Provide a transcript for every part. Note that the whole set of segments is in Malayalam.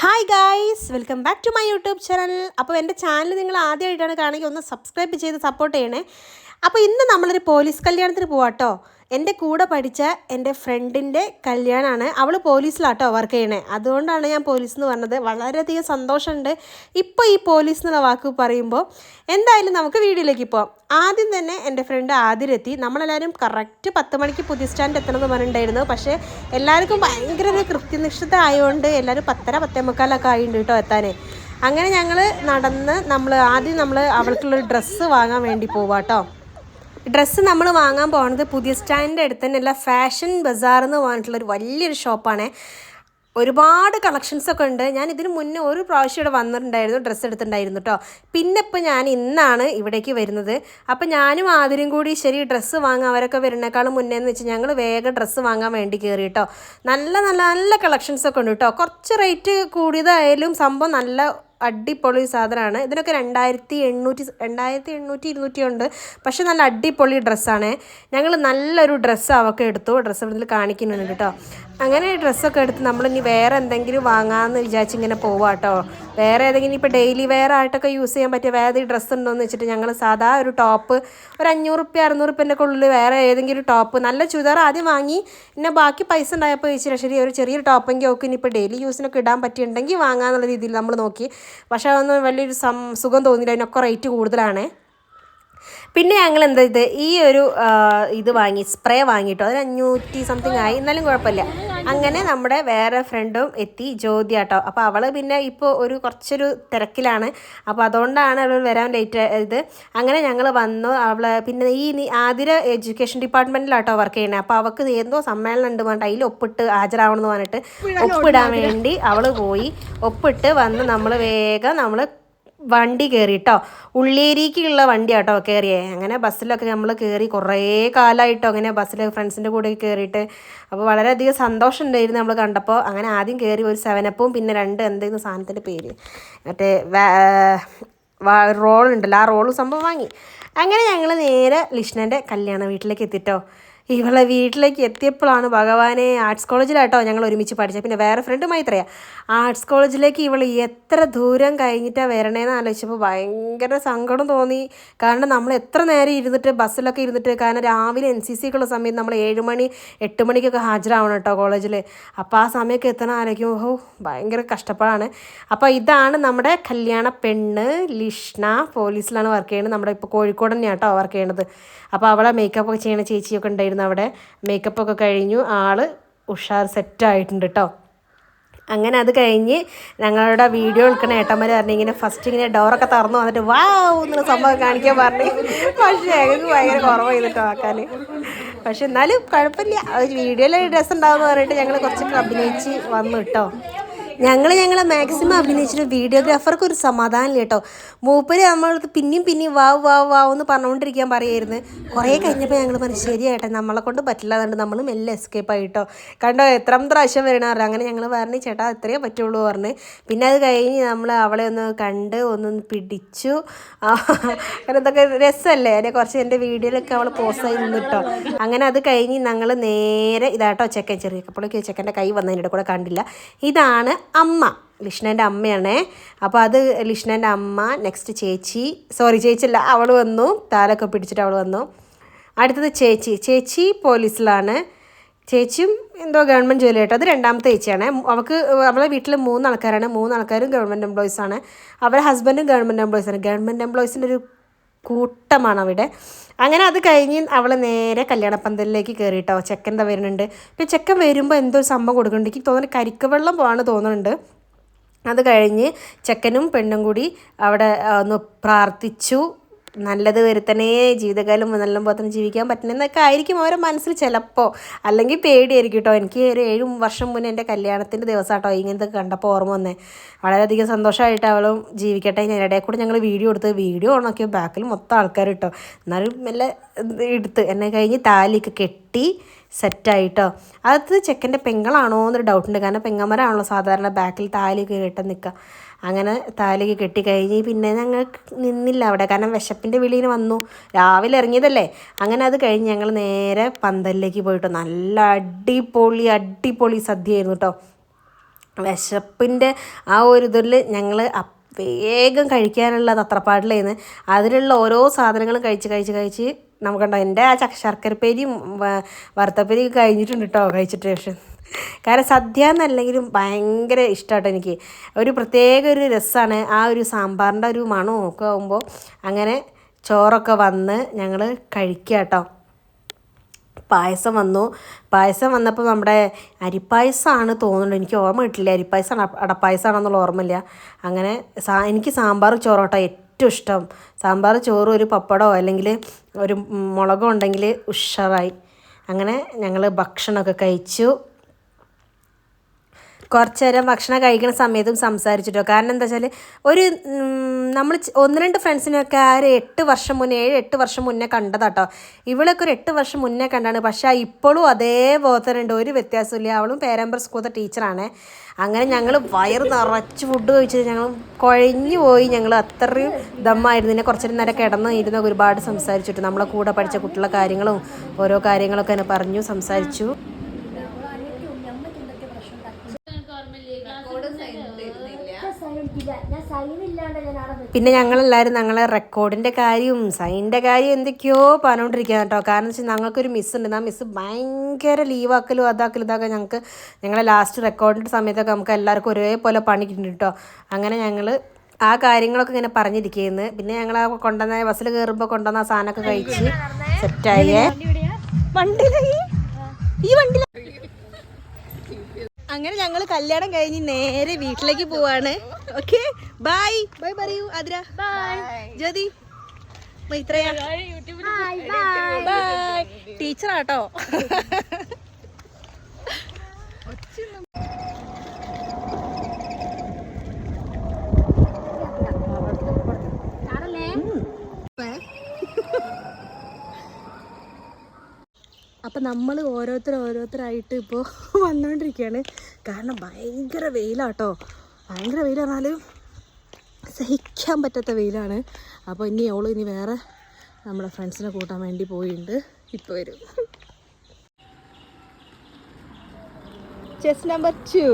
Hi guys welcome back to my YouTube channel അപ്പോൾ എന്റെ ചാനൽ നിങ്ങൾ ആദ്യമായിട്ടാണ് കാണുമെങ്കിൽ ഒന്ന് സബ്സ്ക്രൈബ് ചെയ്ത് സപ്പോർട്ട് ചെയ്യണേ. അപ്പോൾ ഇന്ന് നമ്മളൊരു പോലീസ് കല്യാണത്തിന് പോവാട്ടോ. എന്റെ കൂടെ പഠിച്ച എന്റെ ഫ്രണ്ടിന്റെ കല്യാണമാണ്. അവൾ പോലീസിലാട്ടോ വർക്ക് ചെയ്യണേ. അതുകൊണ്ടാണ് ഞാൻ പോലീസ് എന്ന് പറഞ്ഞത്. വളരെയധികം സന്തോഷമുണ്ട്. ഇപ്പോൾ ഈ പോലീസ് എന്നുള്ള വാക്ക് പറയുമ്പോൾ എന്തായാലും നമുക്ക് വീഡിയോയിലേക്ക് പോവാം. ആദ്യം തന്നെ എന്റെ ഫ്രണ്ട് ആതിരെത്തി നമ്മളെല്ലാവരും കറക്റ്റ് പത്ത് മണിക്ക് പുതിയ സ്റ്റാൻഡ് എത്തണമെന്ന് പറഞ്ഞിട്ടുണ്ടായിരുന്നു. പക്ഷേ എല്ലാവർക്കും ഭയങ്കര ഒരു കൃത്യനിഷ്ഠത ആയതുകൊണ്ട് എല്ലാവരും പത്തര പത്തേ മുക്കാലൊക്കെ ആയിട്ടുണ്ട് കേട്ടോ എത്താനേ. അങ്ങനെ ഞങ്ങൾ നടന്ന് നമ്മൾ ആദ്യം നമ്മൾ അവൾക്കുള്ളൊരു ഡ്രസ്സ് വാങ്ങാൻ വേണ്ടി പോവാട്ടോ. ഡ്രസ്സ് നമ്മൾ വാങ്ങാൻ പോകുന്നത് പുതിയ സ്റ്റാൻഡിന്റെ അടുത്ത് തന്നെയുള്ള ഫാഷൻ ബസാർ എന്ന് പറഞ്ഞിട്ടുള്ള ഒരു വലിയൊരു ഷോപ്പാണ് ഒരുപാട് കളക്ഷൻസ് ഒക്കെ ഉണ്ട്. ഞാൻ ഇതിന് മുന്നേ ഒരു പ്രാവശ്യം ഇവിടെ വന്നിട്ടുണ്ടായിരുന്നു ഡ്രസ്സ് എടുത്തിട്ടുണ്ടായിരുന്നു കേട്ടോ പിന്നെ ഇപ്പോൾ ഞാൻ ഇന്നാണ് ഇവിടേക്ക് വരുന്നത്. അപ്പോൾ ഞാനും ആതിരും കൂടി ശരി ഡ്രസ്സ് വാങ്ങാൻ അവരൊക്കെ വരുന്നേക്കാളും മുന്നേ എന്ന് വെച്ചാൽ ഞങ്ങൾ വേഗം ഡ്രസ്സ് വാങ്ങാൻ വേണ്ടി കയറി കേട്ടോ നല്ല നല്ല നല്ല കളക്ഷൻസ് ഒക്കെ ഉണ്ട് കേട്ടോ കുറച്ച് റേറ്റ് കൂടിയതായാലും സംഭവം നല്ല അടിപൊളി സാധനമാണ്. ഇതിനൊക്കെ രണ്ടായിരത്തി എണ്ണൂറ്റി രണ്ടായിരത്തി എണ്ണൂറ്റി ഇരുന്നൂറ്റി ഉണ്ട്. പക്ഷെ നല്ല അടിപൊളി ഡ്രസ്സാണ്. ഞങ്ങൾ നല്ലൊരു ഡ്രസ്സ് അവൾക്ക് എടുത്തു. ഡ്രസ്സ് ഇവിടെ കാണിക്കുന്നുണ്ട് കേട്ടോ അങ്ങനെ ഡ്രസ്സൊക്കെ എടുത്ത് നമ്മൾ ഇനി വേറെ എന്തെങ്കിലും വാങ്ങാമെന്ന് വിചാരിച്ച് ഇങ്ങനെ പോവാം കേട്ടോ വേറെ ഏതെങ്കിലും ഇപ്പോൾ ഡെയിലി വെയർ ആയിട്ടൊക്കെ യൂസ് ചെയ്യാൻ പറ്റിയ വേറെ ഏതെങ്കിലും ഡ്രസ്സ് ഉണ്ടോ എന്ന് വെച്ചിട്ട് ഞങ്ങൾ സാധാ ഒരു ടോപ്പ് ഒരു അഞ്ഞൂറ് റുപ്യ അറുന്നൂറ് റുപ്യന്റെ ഉള്ളിൽ വേറെ ഏതെങ്കിലും ടോപ്പ് നല്ല ചുരിദാർ ആദ്യം വാങ്ങി. പിന്നെ ബാക്കി പൈസ ഉണ്ടായപ്പോൾ ചോദിച്ചാൽ ശരി ഒരു ചെറിയൊരു ടോപ്പെങ്കിൽ ഒക്കെ ഇനിയിപ്പോൾ ഡെയിലി യൂസിനൊക്കെ ഇടാൻ പറ്റിയിട്ടുണ്ടെങ്കിൽ വാങ്ങാന്നുള്ള രീതിയിൽ നമ്മൾ നോക്കി. പക്ഷേ അതൊന്നും വലിയൊരു സം സുഖം തോന്നിയില്ല. അതിനൊക്കെ റേറ്റ് കൂടുതലാണ്. പിന്നെ ഞങ്ങൾ എന്താ ഇത്? ഈ ഒരു ഇത് വാങ്ങി സ്പ്രേ വാങ്ങിയിട്ടോ? അതിന് അഞ്ഞൂറ്റി സംതിങ് ആയി. എന്നാലും കുഴപ്പമില്ല. അങ്ങനെ നമ്മുടെ വേറെ ഫ്രണ്ടും എത്തി ജ്യോതി ആട്ടോ അപ്പോൾ അവൾ പിന്നെ ഇപ്പോൾ ഒരു കുറച്ചൊരു തിരക്കിലാണ്. അപ്പോൾ അതുകൊണ്ടാണ് അവൾ വരാൻ ലേറ്റ് ഇത് അങ്ങനെ ഞങ്ങൾ വന്നു. അവൾ പിന്നെ ഈ ആതിര എഡ്യൂക്കേഷൻ ഡിപ്പാർട്ട്മെന്റിലാട്ടോ വർക്ക് ചെയ്യണേ. അപ്പോൾ അവൾക്ക് എന്തോ സമ്മേളനം ഉണ്ട് പറഞ്ഞിട്ട് അതിൽ ഒപ്പിട്ട് ഹാജരാവണം എന്ന് പറഞ്ഞിട്ട് ഒപ്പിടാൻ വേണ്ടി അവൾ പോയി. ഒപ്പിട്ട് വന്ന് നമ്മൾ വേഗം നമ്മൾ വണ്ടി കയറി കേട്ടോ ഉള്ളേരിക്കുള്ള വണ്ടി കേട്ടോ കയറിയേ അങ്ങനെ ബസ്സിലൊക്കെ നമ്മൾ കയറി കുറേ കാലമായിട്ടോ അങ്ങനെ ബസ്സിൽ ഫ്രണ്ട്സിന്റെ കൂടെ കയറിയിട്ട് അപ്പോൾ വളരെയധികം സന്തോഷം ഉണ്ടായിരുന്നു നമ്മൾ കണ്ടപ്പോൾ അങ്ങനെ ആദ്യം കയറി ഒരു സെവനപ്പും പിന്നെ രണ്ട് എന്തെങ്കിലും സാധനത്തിന്റെ പേര്. മറ്റേ റോൾ ഉണ്ടല്ലോ ആ റോൾ സംഭവം വാങ്ങി. അങ്ങനെ ഞങ്ങൾ നേരെ ലിഷ്ണന്റെ കല്യാണ വീട്ടിലേക്ക് എത്തിട്ടോ. ഇവളെ വീട്ടിലേക്ക് എത്തിയപ്പോഴാണ് ഭഗവാനെ ആർട്സ് കോളേജിലാട്ടോ ഞങ്ങൾ ഒരുമിച്ച് പഠിച്ചത്. പിന്നെ വേറെ ഫ്രണ്ട് മൈത്രയാ ആർട്സ് കോളേജിലേക്ക് ഇവൾ എത്ര ദൂരം കഴിഞ്ഞിട്ടാണ് വരണേന്ന് ആലോചിച്ചപ്പോൾ ഭയങ്കര സങ്കടം തോന്നി. കാരണം നമ്മൾ എത്ര നേരം ഇരുന്നിട്ട് ബസ്സിലൊക്കെ ഇരുന്നിട്ട് കാരണം രാവിലെ എൻ സി സി ഉള്ള സമയത്ത് നമ്മൾ ഏഴ് മണി എട്ട് മണിക്കൊക്കെ ഹാജരാവണം കേട്ടോ കോളേജിൽ അപ്പോൾ ആ സമയമൊക്കെ എത്തണം ആലോചിക്കും ഓഹോ ഭയങ്കര കഷ്ടപ്പാടാണ്. അപ്പോൾ ഇതാണ് നമ്മുടെ കല്യാണ പെണ്ണ് ലിഷ്ണ പോലീസിലാണ് വർക്ക് ചെയ്യുന്നത്. നമ്മുടെ ഇപ്പോൾ കോഴിക്കോട് തന്നെയാണ് കേട്ടോ വർക്ക് ചെയ്യണത് അപ്പോൾ അവളെ മേക്കപ്പ് ഒക്കെ ചെയ്യണ ചേച്ചിയൊക്കെ ഉണ്ടായിരുന്നു. അവിടെ മേക്കപ്പ് ഒക്കെ കഴിഞ്ഞു. ആൾ ഉഷാർ സെറ്റായിട്ടുണ്ട് കേട്ടോ അങ്ങനെ അത് കഴിഞ്ഞ് ഞങ്ങളുടെ വീഡിയോ എടുക്കുന്ന ഏട്ടന്മാർ പറഞ്ഞു ഇങ്ങനെ ഫസ്റ്റ് ഇങ്ങനെ ഡോറൊക്കെ തുറന്നു വന്നിട്ട് വാ എന്നുള്ള സംഭവം കാണിക്കാൻ പറഞ്ഞു. പക്ഷേ ഞങ്ങൾക്ക് ഭയങ്കര കുറവ് ചെയ്തിട്ടോ ആക്കാൻ പക്ഷെ എന്നാലും കുഴപ്പമില്ല. വീഡിയോയിൽ ഡ്രസ്സ് ഉണ്ടാവുമെന്ന് പറഞ്ഞിട്ട് ഞങ്ങൾ കുറച്ചൊക്കെ അഭിനയിച്ച് വന്നു കേട്ടോ ഞങ്ങൾ ഞങ്ങളെ മാക്സിമം അഭിനയിച്ചിട്ട് വീഡിയോഗ്രാഫർക്ക് ഒരു സമാധാനം കേട്ടോ. മൂപ്പര് നമ്മളടുത്ത് പിന്നെയും പിന്നെയും വാവ് വാവ് വാവ് എന്ന് പറഞ്ഞുകൊണ്ടിരിക്കാൻ പറയായിരുന്നു കുറേ കഴിഞ്ഞപ്പോൾ ഞങ്ങൾ പറഞ്ഞു ശരിയായിട്ടെ നമ്മളെ കൊണ്ട് പറ്റില്ല. അതുകൊണ്ട് നമ്മൾ മെല്ലെ എസ്കേപ്പ് ആയിട്ടോ കണ്ടോ എത്രം പ്രാവശ്യം വരണമല്ലോ അങ്ങനെ ഞങ്ങൾ പറഞ്ഞു ചേട്ടാ അത്രയേ പറ്റുള്ളൂ പറഞ്ഞ്. പിന്നെ അത് കഴിഞ്ഞ് നമ്മൾ അവളെ ഒന്ന് കണ്ട് ഒന്ന് പിടിച്ചു. അങ്ങനെ ഇതൊക്കെ രസമല്ലേ? അതിനെ കുറച്ച് എന്റെ വീഡിയോയിലൊക്കെ അവൾ പോസ്റ്റായി നിന്നിട്ടോ അങ്ങനെ അത് കഴിഞ്ഞ് ഞങ്ങൾ നേരെ ഇതാട്ടോ ചെക്കൻ ചെറിയ അപ്പോഴേക്ക് ചെക്കന്റെ കൈ വന്നതിന്റെ കൂടെ കണ്ടില്ല. ഇതാണ് അമ്മ ലിഷ്ണേന്റെ അമ്മയാണേ. അപ്പോൾ അത് ലിഷ്ണേന്റെ അമ്മ നെക്സ്റ്റ് ചേച്ചി. സോറി ചേച്ചിയല്ല അവൾ വന്നു. താലൊക്കെ പിടിച്ചിട്ട് അവൾ വന്നു. അടുത്തത് ചേച്ചി. ചേച്ചി പോലീസിലാണ്. ചേച്ചിയും എന്തോ ഗവൺമെന്റ് ജോലി ആയിട്ടോ? അത് രണ്ടാമത്തെ ചേച്ചിയാണ്. അവൾക്ക് അവളെ വീട്ടിൽ മൂന്ന് ആൾക്കാരാണ് മൂന്ന് ആൾക്കാരും ഗവൺമെന്റ് ആണ് അവരുടെ ഹസ്ബൻഡും ഗവൺമെന്റ് ആണ്. ഗവൺമെന്റ് എംപ്ലോയീസിന്റെ ഒരു കൂട്ടമാണ് അവിടെ അങ്ങനെ അത് കഴിഞ്ഞ് അവൾ നേരെ കല്യാണപ്പന്തലിലേക്ക് കയറിയിട്ടോ ചെക്കൻ എന്താ വരുന്നുണ്ട്? പിന്നെ ചെക്കൻ വരുമ്പോൾ എന്തോ സംഭവം കൊടുക്കുന്നുണ്ട്. എനിക്ക് തോന്നുന്നു കരിക്കവെള്ളം പോകാണ് തോന്നുന്നുണ്ട്. അത് കഴിഞ്ഞ് ചെക്കനും പെണ്ണും കൂടി അവിടെ ഒന്ന് പ്രാർത്ഥിച്ചു. നല്ലത് വരുത്തണേ ജീവിതകാലം നല്ല പോലെ തന്നെ ജീവിക്കാൻ പറ്റണമെന്നൊക്കെ ആയിരിക്കും അവരുടെ മനസ്സിൽ ചിലപ്പോൾ അല്ലെങ്കിൽ പേടിയായിരിക്കും കേട്ടോ എനിക്ക് ഒരു ഏഴ് വർഷം മുന്നേ എന്റെ കല്യാണത്തിന്റെ ദിവസം കേട്ടോ ഇങ്ങനത്തെ കണ്ടപ്പോൾ ഓർമ്മ വന്നേ. വളരെയധികം സന്തോഷമായിട്ട് അവളും ജീവിക്കട്ടെ ഞാൻ ഇടയിൽ കൂടെ ഞങ്ങൾ വീഡിയോ എടുത്ത് വീഡിയോ ഓണാക്കിയ ബാക്കിൽ മൊത്തം ആൾക്കാർ കേട്ടോ എന്നാലും മെല്ലെ എടുത്ത് എന്നെ കഴിഞ്ഞ് താലിയൊക്കെ കെട്ടി സെറ്റായിട്ടോ അത് ചെക്കന്റെ പെങ്ങളാണോ എന്നൊരു ഡൗട്ടുണ്ട് കാരണം പെങ്ങന്മാരാണല്ലോ സാധാരണ ബാക്കിൽ താലിയൊക്കെ കെട്ടാൻ നിൽക്കുക അങ്ങനെ താലിക്ക് കെട്ടിക്കഴിഞ്ഞ് പിന്നെ ഞങ്ങൾ നിന്നില്ല അവിടെ. കാരണം വിശപ്പിന്റെ വിളിയിൽ വന്നു. രാവിലെ ഇറങ്ങിയതല്ലേ. അങ്ങനെ അത് കഴിഞ്ഞ് ഞങ്ങൾ നേരെ പന്തലിലേക്ക് പോയിട്ടോ. നല്ല അടിപൊളി അടിപൊളി സദ്യയായിരുന്നു കേട്ടോ. വിശപ്പിന്റെ ആ ഒരു ഇതിൽ ഞങ്ങൾ വേഗം കഴിക്കാനുള്ള തത്രപ്പാടിലായിരുന്നു. അതിലുള്ള ഓരോ സാധനങ്ങളും കഴിച്ച് കഴിച്ച് കഴിച്ച് നമുക്കുണ്ടോ എന്റെ ആ ശർക്കരപ്പേരിയും വറുത്തപ്പേരിയും കഴിഞ്ഞിട്ടുണ്ട് കേട്ടോ കഴിച്ചിട്ട് പക്ഷെ. കാരണം സദ്യ എന്നല്ലെങ്കിലും ഭയങ്കര ഇഷ്ടമാട്ടോ എനിക്ക്. ഒരു പ്രത്യേക ഒരു രസമാണ് ആ ഒരു സാമ്പാറിന്റെ ഒരു മണവും ഒക്കെ ആകുമ്പോൾ അങ്ങനെ ചോറൊക്കെ വന്ന് ഞങ്ങൾ കഴിക്കുക കേട്ടോ പായസം വന്നു. പായസം വന്നപ്പോൾ നമ്മുടെ അരിപ്പായസമാണ് തോന്നുന്നുണ്ട്. എനിക്ക് ഓർമ്മ കിട്ടില്ല. അരിപ്പായസമാണ് അട- അടപ്പായസമാണെന്നുള്ള ഓർമ്മയില്ല. അങ്ങനെ സാ എനിക്ക് സാമ്പാർ ചോറോട്ടോ ഏറ്റവും ഇഷ്ടം. സാമ്പാർ ചോറും ഒരു പപ്പടമോ അല്ലെങ്കിൽ ഒരു മുളകോ ഉണ്ടെങ്കിൽ ഉഷാറായി. അങ്ങനെ ഞങ്ങൾ ഭക്ഷണമൊക്കെ കഴിച്ചു. കുറച്ച് നേരം ഭക്ഷണം കഴിക്കുന്ന സമയത്തും സംസാരിച്ചിട്ടോ. കാരണം എന്താ വെച്ചാൽ ഒരു നമ്മൾ ഒന്ന് രണ്ട് ഫ്രണ്ട്സിനൊക്കെ ആ ഒരു എട്ട് വർഷം മുന്നേ ഏഴ് എട്ട് വർഷം മുന്നേ കണ്ടതാട്ടോ. ഇവളൊക്കെ ഒരു എട്ട് വർഷം മുന്നേ കണ്ടാണ്. പക്ഷേ ഇപ്പോഴും അതേപോലെ തന്നെ ഉണ്ട് ഒരു വ്യത്യാസമില്ല അവളും പേരമ്പർ സ്കൂളിലെ ടീച്ചറാണ് അങ്ങനെ ഞങ്ങൾ വയറ് നിറച്ച് ഫുഡ് കഴിച്ചത് ഞങ്ങൾ കുഴഞ്ഞു പോയി. ഞങ്ങൾ അത്രയും ദമ്മായിരുന്നു. പിന്നെ കുറച്ചു നേരം കിടന്ന് ഇരുന്ന് ഒരുപാട് സംസാരിച്ചിട്ട് നമ്മളെ കൂടെ പഠിച്ച കുട്ടികളുടെ കാര്യങ്ങളും ഓരോ കാര്യങ്ങളൊക്കെ പറഞ്ഞു സംസാരിച്ചു ഞാൻ സൈൻ ഇല്ലാണ്ട് ഞാൻ അവിടെ പിന്നെ ഞങ്ങളെല്ലാവരും ഞങ്ങളെ റെക്കോർഡിന്റെ കാര്യവും സൈന്റെ കാര്യം എന്തൊക്കെയോ പറഞ്ഞുകൊണ്ടിരിക്കുക കേട്ടോ. കാരണം വെച്ചാൽ ഞങ്ങൾക്കൊരു മിസ് ഉണ്ട്. ആ മിസ് ഭയങ്കര ലീവാക്കലും അതാക്കലും ഇതാക്കുക ഞങ്ങൾക്ക് ഞങ്ങളെ ലാസ്റ്റ് റെക്കോർഡിന്റെ സമയത്തൊക്കെ നമുക്ക് എല്ലാവർക്കും ഒരേപോലെ പണി കിട്ടുന്നുണ്ട് കേട്ടോ. അങ്ങനെ ഞങ്ങൾ ആ കാര്യങ്ങളൊക്കെ ഇങ്ങനെ പറഞ്ഞിരിക്കുന്നു പിന്നെ ഞങ്ങൾ ആ കൊണ്ടുവന്ന ബസ്സിൽ കയറുമ്പോൾ കൊണ്ടുവന്ന ആ സാധനമൊക്കെ കഴിച്ച് സെറ്റായി വണ്ടിയിലായി ഈ? വണ്ടി അങ്ങനെ ഞങ്ങൾ കല്യാണം കഴിഞ്ഞ് നേരെ വീട്ടിലേക്ക് പോവാണ്. ഓക്കെ ബൈ ബൈ പറയൂ ആതിര. ജ്യോതി. ഇത്രയാ. ബൈ ടീച്ചറാട്ടോ അപ്പം നമ്മൾ ഓരോരുത്തർ ഓരോരുത്തരായിട്ട് ഇപ്പോൾ വന്നുകൊണ്ടിരിക്കുകയാണ് കാരണം ഭയങ്കര വെയിലാട്ടോ. ഭയങ്കര വെയിൽ സഹിക്കാൻ പറ്റാത്ത വെയിലാണ്. അപ്പോൾ ഇനി അവൾ ഇനി വേറെ നമ്മളെ ഫ്രണ്ട്സിനെ കൂട്ടാൻ വേണ്ടി പോയിട്ടുണ്ട് ഇപ്പോൾ വരും. ചെസ് നമ്പർ ടു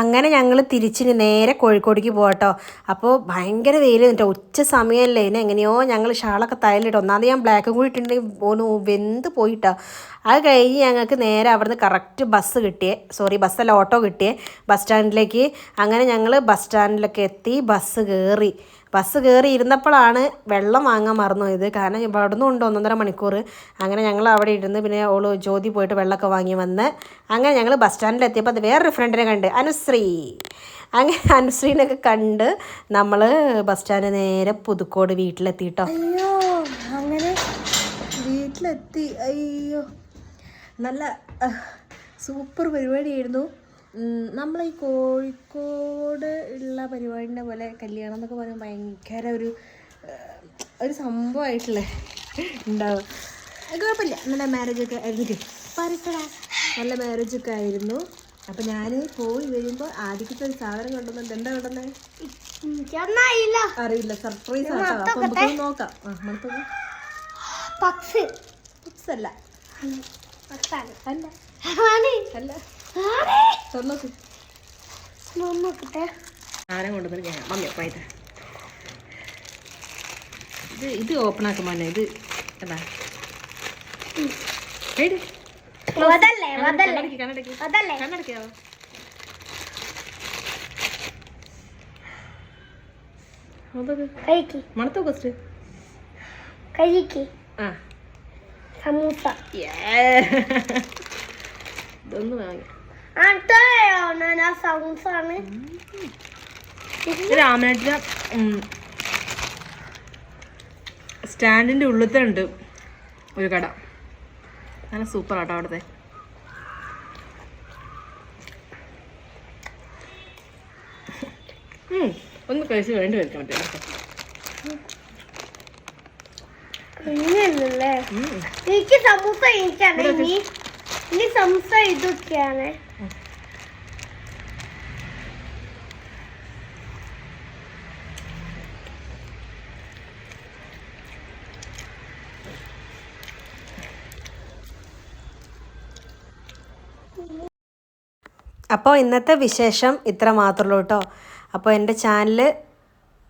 അങ്ങനെ ഞങ്ങൾ തിരിച്ചിന് നേരെ കോഴിക്കോടേക്ക് പോകട്ടോ അപ്പോൾ ഭയങ്കര വെയിൽ കേട്ടോ ഉച്ച സമയമല്ലേ ഇനി എങ്ങനെയോ ഞങ്ങൾ ഷാളൊക്കെ തയ്യലിട്ട്. ഒന്നാമത് ഞാൻ ബ്ലാക്കും കൂടി ഇട്ടിട്ടുണ്ടെങ്കിൽ പോന്നു വെന്ത് പോയിട്ടോ. അത് കഴിഞ്ഞ് ഞങ്ങൾക്ക് നേരെ അവിടുന്ന് കറക്റ്റ് ബസ് കിട്ടിയേ. സോറി ബസ്സല്ല ഓട്ടോ കിട്ടിയേ. ബസ് സ്റ്റാൻഡിലേക്ക് അങ്ങനെ ഞങ്ങൾ ബസ് സ്റ്റാൻഡിലൊക്കെ എത്തി ബസ് കയറി ബസ് കയറി ഇരുന്നപ്പോഴാണ് വെള്ളം വാങ്ങാൻ മറന്നുപോയത്. കാരണം ഇവിടെ ഉണ്ട് ഒന്നൊന്നര മണിക്കൂർ. അങ്ങനെ ഞങ്ങൾ അവിടെ ഇരുന്ന് പിന്നെ ഓൾ ജ്യോതി പോയിട്ട് വെള്ളമൊക്കെ വാങ്ങി വന്ന് അങ്ങനെ ഞങ്ങൾ ബസ് സ്റ്റാൻഡിൽ എത്തിയപ്പോൾ അത് വേറൊരു ഫ്രണ്ടിനെ കണ്ട്. അനുശ്രീ. അങ്ങനെ അനുശ്രീനൊക്കെ കണ്ട് നമ്മൾ ബസ് സ്റ്റാൻഡ് നേരെ പുതുക്കോട് വീട്ടിലെത്തിയിട്ടോ അയ്യോ അങ്ങനെ വീട്ടിലെത്തി. അയ്യോ. നല്ല സൂപ്പർ പരിപാടിയായിരുന്നു. നമ്മൾ ഈ കോഴിക്കോട് ഉള്ള പരിപാടിന്റെ പോലെ കല്യാണം എന്നൊക്കെ പറയുമ്പോൾ ഭയങ്കര ഒരു ഒരു സംഭവമായിട്ടുള്ള ഉണ്ടാവും. കുഴപ്പമില്ല. നല്ല മാരേജ് ഒക്കെ ആയിരുന്നു പരക്കട നല്ല മാരേജ് ഒക്കെ ആയിരുന്നു. അപ്പം ഞാൻ പോയി വരുമ്പോൾ ആദ്യത്തെ ഒരു സാധനം കൊണ്ടുവന്നത് എന്താ കൊണ്ടുവന്നത് അറിയില്ല. സർപ്രൈസ് ആട്ടോ അപ്പം നമുക്ക് നോക്കാം. പക്ഷി ടിപ്സ് അല്ല അല്ല. ആണ്. അല്ല. കൊണ്ടുവന്നിട്ട് ഞാൻ മമ്മി പോയത് ഇത്. ഇത് ഓപ്പൺ ആക്കുമ്പോ ഇത് എന്താ? ഏടി അതല്ലേ അതല്ലേ കണ്ണടക്കി കണ്ണടക്കി അതല്ലേ കണ്ണടക്കിയാവോ അതൊക്കെ കഴിക്ക് മണത്തോ കൊസ്റ്റ് കഴിക്ക് ആ. സമൂസ. ഇതൊന്ന് വാങ്ങി. രാമനാട്ടിലെ സ്റ്റാൻഡിന്റെ ഉള്ളിലത്തെ ഉണ്ട് ഒരു കട. നല്ല സൂപ്പർ ആട്ടോ അവിടുത്തെ ഒന്ന് കഴിച്ച് വേണ്ടി വയ്ക്കാൻ പറ്റില്ല എനിക്ക് സമൂസ എനിക്കാണ് ഇനി സമൂസ ഇതൊക്കെയാണ്. അപ്പോൾ ഇന്നത്തെ വിശേഷം ഇത്ര മാത്രമേ കേട്ടോ. അപ്പോൾ എന്റെ ചാനൽ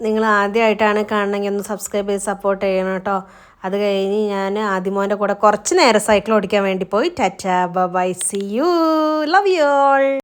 നിങ്ങൾ ആദ്യമായിട്ടാണ് കാണണമെങ്കിൽ ഒന്ന് സബ്സ്ക്രൈബ് ചെയ്ത് സപ്പോർട്ട് ചെയ്യണം കേട്ടോ. അത് കഴിഞ്ഞ് ഞാൻ ആദിമോന്റെ കൂടെ കുറച്ച് നേരം സൈക്കിൾ ഓടിക്കാൻ വേണ്ടി പോയി. Touch bye see you love you all